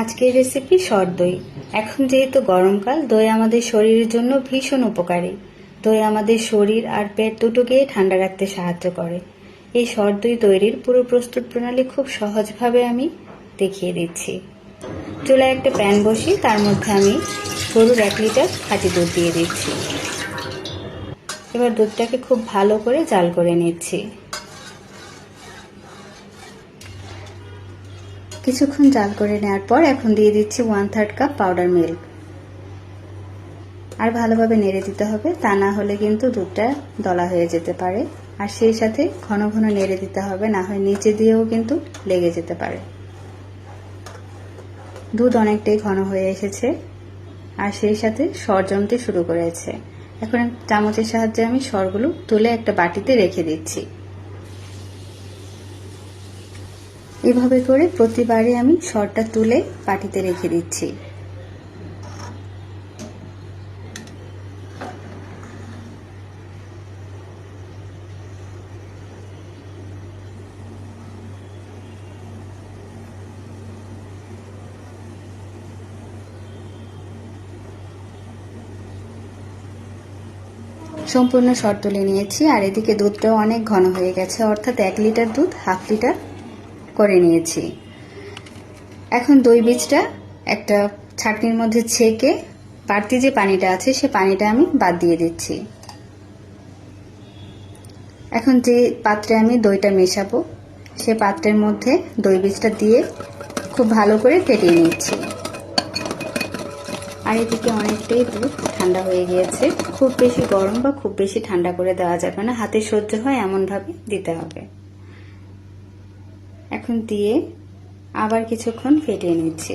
আজকের রেসিপি সর দই। এখন যেহেতু গরমকাল, দই আমাদের শরীরের জন্য ভীষণ উপকারী। দই আমাদের শরীর আর পেট দুটোকেই ঠান্ডা রাখতে সাহায্য করে। এই সর দই তৈরির পুরো প্রস্তুত প্রণালী খুব সহজভাবে আমি দেখিয়ে দিচ্ছি। চুলায় একটা প্যান বসিয়ে তার মধ্যে আমি গরুর এক লিটার খাঁটি দুধ দিয়ে দিচ্ছি। এবার দুধটাকে খুব ভালো করে জাল করে নিচ্ছি। কিছুক্ষণ জাল করে নেওয়ার পর এখন দিয়ে দিচ্ছি one third cup powder milk আর ভালোভাবে নেড়ে দিতে হবে, তা না হলে কিন্তু দুধটা দলা হয়ে যেতে পারে। আর সেই সাথে ঘন ঘন নেড়ে দিতে হবে, না হয় নিচে দিয়েও কিন্তু লেগে যেতে পারে। দুধ অনেকটাই ঘন হয়ে এসেছে, আর সেই সাথে সর জমতে শুরু করেছে। এখন চামচের সাহায্যে আমি সরগুলো তুলে একটা বাটিতে রেখে দিচ্ছি। এভাবে করে প্রতিবারে আমি সরটা তুলে বাটিতে রেখে দিচ্ছি। সম্পূর্ণ সর তুলে নিয়েছি, আর এদিকে দুধটাও অনেক ঘন হয়ে গেছে, অর্থাৎ এক লিটার দুধ, হাফ লিটার করে নিয়েছি। এখন দই বীজটা একটা ছাঁকনির মধ্যে ছেঁকে বাড়তি যে পানিটা আছে, সে পানিটা আমি বাদ দিয়ে দিচ্ছি। এখন যে পাত্রে আমি দইটা মেশাবো, সে পাত্রের মধ্যে দই বীজটা দিয়ে খুব ভালো করে ফেটিয়ে নিচ্ছি। আর এদিকে অনেকটাই দুধ ঠান্ডা হয়ে গিয়েছে। খুব বেশি গরম বা খুব বেশি ঠান্ডা করে দেওয়া যাবে না, হাতে সহ্য হয় এমনভাবে দিতে হবে। এখন দিয়ে আবার কিছুক্ষণ ফেটিয়ে নিচ্ছি।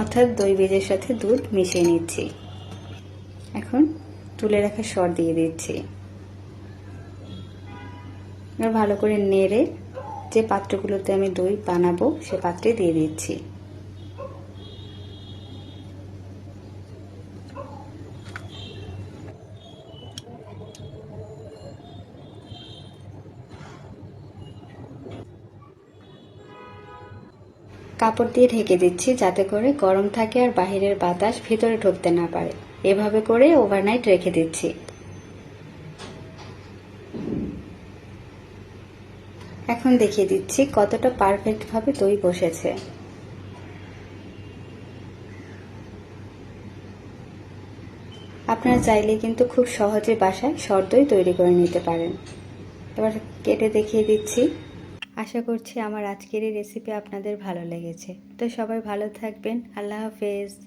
অর্থাৎ দই বেজের সাথে দুধ মিশিয়ে নিচ্ছি। এখন তুলে রাখা সর দিয়ে দিচ্ছি। ভালো করে নেড়ে যে পাত্রগুলোতে আমি দই বানাবো সে পাত্রে দিয়ে দিচ্ছি। কাপড় দিয়ে ঢেকে দিচ্ছি যাতে করে গরম থাকে আর বাহিরের বাতাস ভিতরে ঢুকতে না পারে। এভাবে করে ওভারনাইট রেখে দিচ্ছি। এখন দেখিয়ে দিচ্ছি কতটা পারফেক্টভাবে দই বসেছে। আপনারা চাইলে কিন্তু খুব সহজে বাসায় সর দই তৈরি করে নিতে পারেন। এবার কেটে দেখিয়ে দিচ্ছি। আশা করছি আমার আজকের এই রেসিপি আপনাদের ভালো লেগেছে। তো সবাই ভালো থাকবেন। আল্লাহ হাফেজ।